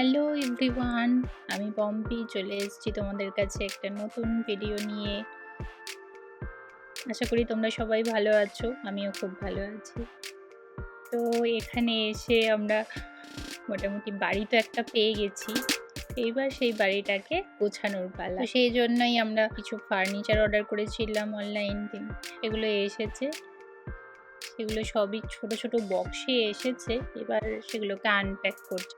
Hello everyone আমি পম্পি, চলে এসেছি তোমাদের কাছে একটা নতুন ভিডিও নিয়ে। আশা করি তোমরা সবাই ভালো আছো, আমিও খুব ভালো আছি। তো এখানে এসে আমরা মোটামুটি বাড়ি তো একটা পেয়ে গেছি। এইবার সেই বাড়িটাকে গোছানোর পালা। সেই জন্যই আমরা কিছু ফার্নিচার অর্ডার করেছিলাম অনলাইন থেকে এগুলো এসেছে। সেগুলো সবই ছোট ছোট বক্সে এসেছে। এবার সেগুলোকে আনপ্যাক করছে।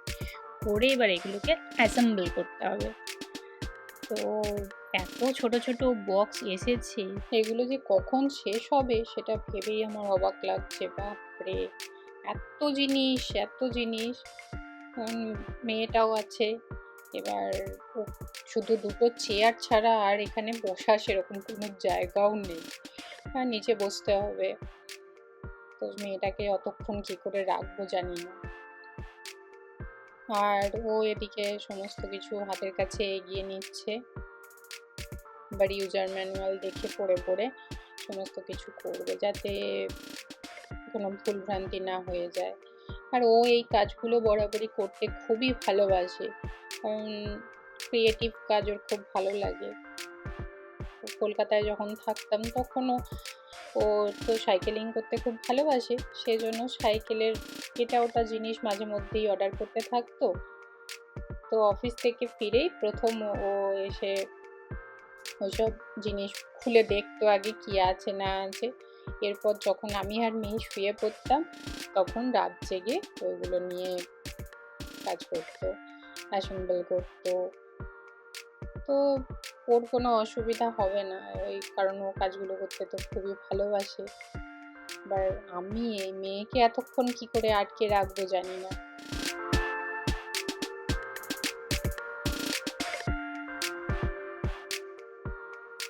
করে এবার এগুলোকে অ্যাসেম্বল করতে হবে। তো এত ছোট ছোট বক্স এসেছে, এগুলো যে কখন শেষ হবে সেটা ভেবেই আমার অবাক লাগছে। বাপরে, এত জিনিস এত জিনিস। মেয়েটাও আছে, এবার শুধু দুটো চেয়ার ছাড়া আর এখানে বসা সেরকম কোনো জায়গাও নেই। আর নিচে বসতে হবে। তো মেয়েটাকে অতক্ষণ কী করে রাখব জানি না। আর ও এদিকে সমস্ত কিছু হাতের কাছে এগিয়ে নিচ্ছে। এবার ইউজার ম্যানুয়াল দেখে পড়ে পড়ে সমস্ত কিছু করবে যাতে কোনো ভুলভ্রান্তি না হয়ে যায়। আর ও এই কাজগুলো বরাবরই করতে খুবই ভালোবাসে। কারণ ক্রিয়েটিভ কাজ ওর খুব ভালো লাগে। কলকাতায় যখন থাকতাম তখনও ও তো সাইকেলিং করতে খুব ভালোবাসে। সেই জন্য সাইকেলের এটা ওটা জিনিস মাঝে মধ্যেই অর্ডার করতে থাকতো। তো অফিস থেকে ফিরেই প্রথম ও এসে ওইসব জিনিস খুলে দেখতো আগে কি আছে, না আছে। এরপর যখন আমি আর মেয়ে শুয়ে পড়তাম, তখন রাত জেগে ওইগুলো নিয়ে কাজ করতো অ্যাসেম্বল করতো। তো ওর কোনো অসুবিধা হবে না, ওই কারণ ও কাজগুলো করতে তো খুবই ভালোবাসে। এবার আমি এই মেয়েকে এতক্ষণ কি করে আটকে রাখব জানি না।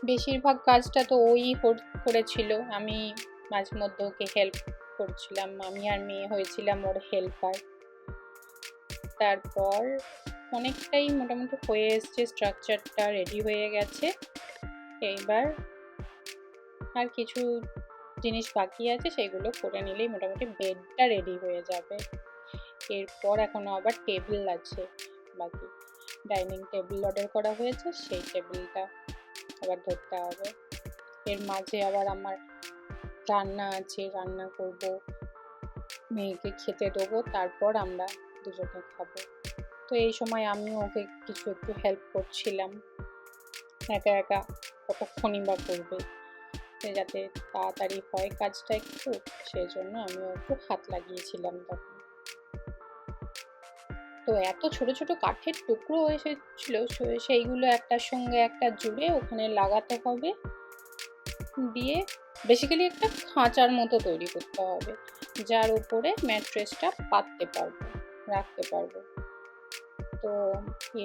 বেশিরভাগ কাজটা তো ওই কর- করেছিল। আমি মাঝে মধ্যে ওকে হেল্প করছিলাম। আমি আর মেয়ে হয়েছিলাম ওর হেল্পার তারপর অনেকটাই মোটামুটি হয়ে এসছে স্ট্রাকচারটা রেডি হয়ে গেছে। এইবার আর কিছু জিনিস বাকি আছে, সেগুলো করে নিলেই মোটামুটি বেডটা রেডি হয়ে যাবে। এরপর এখনও আবার টেবিল আছে, বাকি ডাইনিং টেবিল অর্ডার করা হয়েছে, সেই টেবিলটা আবার ধরতে হবে। এর মাঝে আবার আমার রান্না আছে, রান্না করব, মেয়েকে খেতে দেবো, তারপর আমরা দুজনে খাব। তো এই সময় আমি ওকে কিছু একটু হেল্প করছিলাম, একা একা কতক্ষণই বা করবে। যাতে তাড়াতাড়ি হয় কাজটা একটু সেই জন্য আমিও একটু হাত লাগিয়েছিলাম তখন। তো এত ছোট ছোট কাঠের টুকরো এসেছিল সেইগুলো একটার সঙ্গে একটা জুড়ে ওখানে লাগাতে হবে। দিয়ে বেসিক্যালি একটা খাঁচার মতো তৈরি করতে হবে, যার উপরে ম্যাট্রেসটা পাততে পারব, রাখতে পারব। তো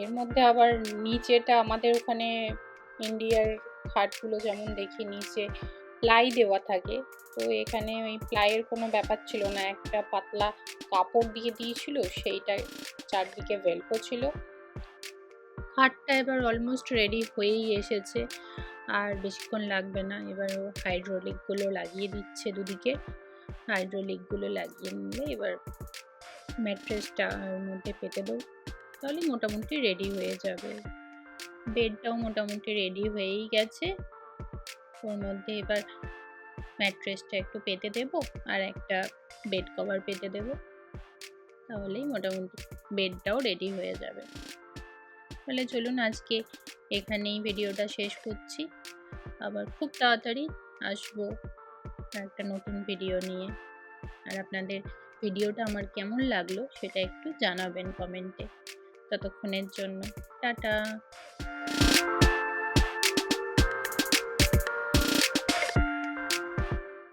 এর মধ্যে আবার নিচেটা আমাদের ওখানে ইন্ডিয়ার খাটগুলো যেমন দেখি নিচে প্লাই দেওয়া থাকে। তো এখানে ওই প্লাইয়ের কোনো ব্যাপার ছিল না। একটা পাতলা কাপড় দিয়ে দিয়েছিল, সেইটা চারদিকে ভেলকো ছিল। খাটটা এবার অলমোস্ট রেডি হয়েই এসেছে। আর বেশিক্ষণ লাগবে না। এবার ও হাইড্রোলিকগুলো লাগিয়ে দিচ্ছে দুদিকে। হাইড্রোলিকগুলো লাগিয়ে নিলে এবার ম্যাট্রেসটা ওর মধ্যে পেতে দেবো। তাহলে মোটামুটি রেডি হয়ে যাবে। বেডটাও মোটামুটি রেডি হয়েই গেছে। ওর মধ্যে এবার ম্যাট্রেসটা একটু পেতে দেব আর একটা বেড কভার পেতে দেব। তাহলেই মোটামুটি বেডটাও রেডি হয়ে যাবে। তাহলে চলুন আজকে এখানেই ভিডিওটা শেষ করছি। আবার খুব তাড়াতাড়ি আসব একটা নতুন ভিডিও নিয়ে। আর আপনাদের ভিডিওটা আমার কেমন লাগল সেটা একটু জানাবেন কমেন্টে ততক্ষণের জন্য। টাটা।